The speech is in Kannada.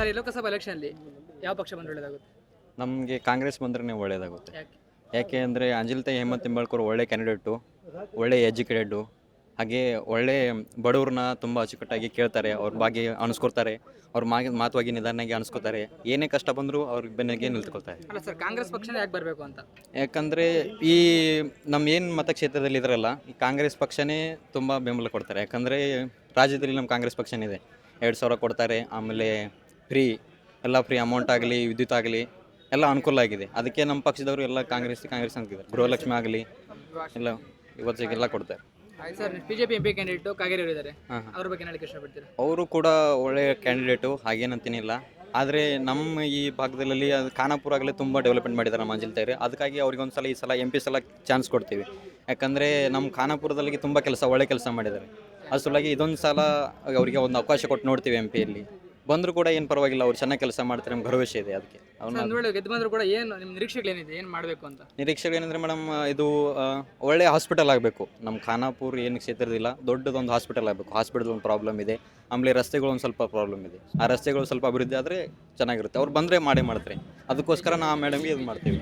ಬಾರಿ ಲೋಕಸಭಾ ಎಲೆಕ್ಷನಲ್ಲಿ ಯಾವ ಪಕ್ಷ ಬಂದ್ರೆ ಒಳ್ಳೇದಾಗುತ್ತೆ? ನಮಗೆ ಕಾಂಗ್ರೆಸ್ ಬಂದ್ರೆ ಒಳ್ಳೇದಾಗುತ್ತೆ. ಯಾಕೆ? ಯಾಕೆ ಅಂದರೆ ಅಂಜಲಿತಾಯಿ ಹೇಮಂತ್ ಹಿಂಬಾಳ್ಕರ್ ಒಳ್ಳೆ ಕ್ಯಾಂಡಿಡೇಟು ಒಳ್ಳೆ ಎಜುಕೇಟೆಡು ಹಾಗೆ ಒಳ್ಳೆ ಬಡವ್ರನ್ನ ತುಂಬ ಅಚ್ಚುಕಟ್ಟಾಗಿ ಕೇಳ್ತಾರೆ ಅವ್ರ ಬಗ್ಗೆ ಅನಿಸ್ಕೊಡ್ತಾರೆ ಅವ್ರ ಮಾಗಿ ಮಾತುವಾಗಿ ನಿಧಾನಾಗಿ ಅನಿಸ್ಕೊತಾರೆ. ಏನೇ ಕಷ್ಟ ಬಂದರೂ ಅವ್ರ ಬೆನ್ನಿಗೆ ನಿಲ್ತ್ಕೊಳ್ತಾರೆ. ಅಲ್ಲ ಸರ್ ಕಾಂಗ್ರೆಸ್ ಪಕ್ಷನೇ ಯಾಕೆ ಬರಬೇಕು ಅಂತ? ಯಾಕಂದರೆ ಈ ನಮ್ಮ ಏನು ಮತಕ್ಷೇತ್ರದಲ್ಲಿ ಇದ್ರಲ್ಲ ಈ ಕಾಂಗ್ರೆಸ್ ಪಕ್ಷನೇ ತುಂಬ ಬೆಂಬಲ ಕೊಡ್ತಾರೆ. ಯಾಕಂದರೆ ರಾಜ್ಯದಲ್ಲಿ ನಮ್ಮ ಕಾಂಗ್ರೆಸ್ ಪಕ್ಷನೇ ಇದೆ. ಎರಡು ಸಾವಿರ ಕೊಡ್ತಾರೆ ಆಮೇಲೆ ಫ್ರೀ ಎಲ್ಲ ಫ್ರೀ ಅಮೌಂಟ್ ಆಗಲಿ ವಿದ್ಯುತ್ ಆಗಲಿ ಎಲ್ಲ ಅನುಕೂಲ ಆಗಿದೆ. ಅದಕ್ಕೆ ನಮ್ಮ ಪಕ್ಷದವರು ಎಲ್ಲ ಕಾಂಗ್ರೆಸ್ ಕಾಂಗ್ರೆಸ್ ಅಂತಿದ್ದಾರೆ. ಗೃಹಲಕ್ಷ್ಮಿ ಆಗಲಿ ಎಲ್ಲ ಇವತ್ತಿಗೆಲ್ಲ ಕೊಡ್ತಾರೆ. Sir BJP M P candidate Kageri ಅವರು ಇದ್ದಾರೆ ಹಾಂ ಹಾಂ. ಅವ್ರ ಬಗ್ಗೆ ಹೇಳಕ್ಕೆ ಇಷ್ಟಪಡ್ತೀರಾ ಅವರು ಕೂಡ ಒಳ್ಳೆಯ ಕ್ಯಾಂಡಿಡೇಟು ಹಾಗೇನಂತೇನಿಲ್ಲ ಆದರೆ ನಮ್ಮ ಈ ಭಾಗದಲ್ಲಿ ಅದು ಖಾನಾಪುರ ಆಗಲೇ ತುಂಬ ಡೆವಲಪ್ಮೆಂಟ್ ಮಾಡಿದ್ದಾರೆ ನಮ್ಮ ಅಂಜಲ್ ತೇರಿ. ಅದಕ್ಕಾಗಿ ಅವ್ರಿಗೆ ಒಂದು ಸಲ ಈ ಸಲ ಎಂ ಪಿ ಸಲ ಚಾನ್ಸ್ ಕೊಡ್ತೀವಿ. ಯಾಕಂದರೆ ನಮ್ಮ ಖಾನಾಪುರದಲ್ಲಿ ತುಂಬ ಕೆಲಸ ಒಳ್ಳೆ ಕೆಲಸ ಮಾಡಿದ್ದಾರೆ. ಅದ್ರ ಸಲುವಾಗಿ ಇದೊಂದು ಸಲ ಅವರಿಗೆ ಒಂದು ಅವಕಾಶ ಕೊಟ್ಟು ನೋಡ್ತೀವಿ ಎಂ ಪಿಯಲ್ಲಿ ಬಂದರೂ ಕೂಡ ಏನು ಪರವಾಗಿಲ್ಲ ಅವ್ರು ಚೆನ್ನಾಗಿ ಕೆಲಸ ಮಾಡ್ತಾರೆ ನಮ್ಗೆ ಭರವಸೆ ಇದೆ ಅದಕ್ಕೆ. ಅವನ್ನ ಒಂದು ವೇಳೆ ಗೆದ್ದು ಬಂದ್ರು ಕೂಡ ಏನು ನಿಮ್ಮ ನಿರೀಕ್ಷೆಗಳು ಏನಿದೆ ಏನು ಮಾಡಬೇಕು ಅಂತ? ಮೇಡಮ್ ಇದು ಆ, ಒಳ್ಳೆ ಹಾಸ್ಪಿಟಲ್ ಆಗಬೇಕು. ನಮ್ಮ ಖಾನಾಪುರ ಏನು ಕ್ಷೇತ್ರದಿಲ್ಲ ದೊಡ್ಡದೊಂದು ಹಾಸ್ಪಿಟಲ್ ಆಗಬೇಕು. ಹಾಸ್ಪಿಟಲ್ ಒಂದು ಪ್ರಾಬ್ಲಮ್ ಇದೆ. ಆಮೇಲೆ ರಸ್ತೆಗಳು ಒಂದು ಸ್ವಲ್ಪ ಪ್ರಾಬ್ಲಮ್ ಇದೆ. ಆ ರಸ್ತೆಗಳು ಸ್ವಲ್ಪ ಅಭಿವೃದ್ಧಿ ಆದರೆ ಚೆನ್ನಾಗಿರುತ್ತೆ. ಅವ್ರು ಬಂದರೆ ಮಾಡೇ ಮಾಡ್ತಾರೆ. ಅದಕ್ಕೋಸ್ಕರ ನಾವು ಮೇಡಮ್ಗೆ ಇದು ಮಾಡ್ತೀವಿ.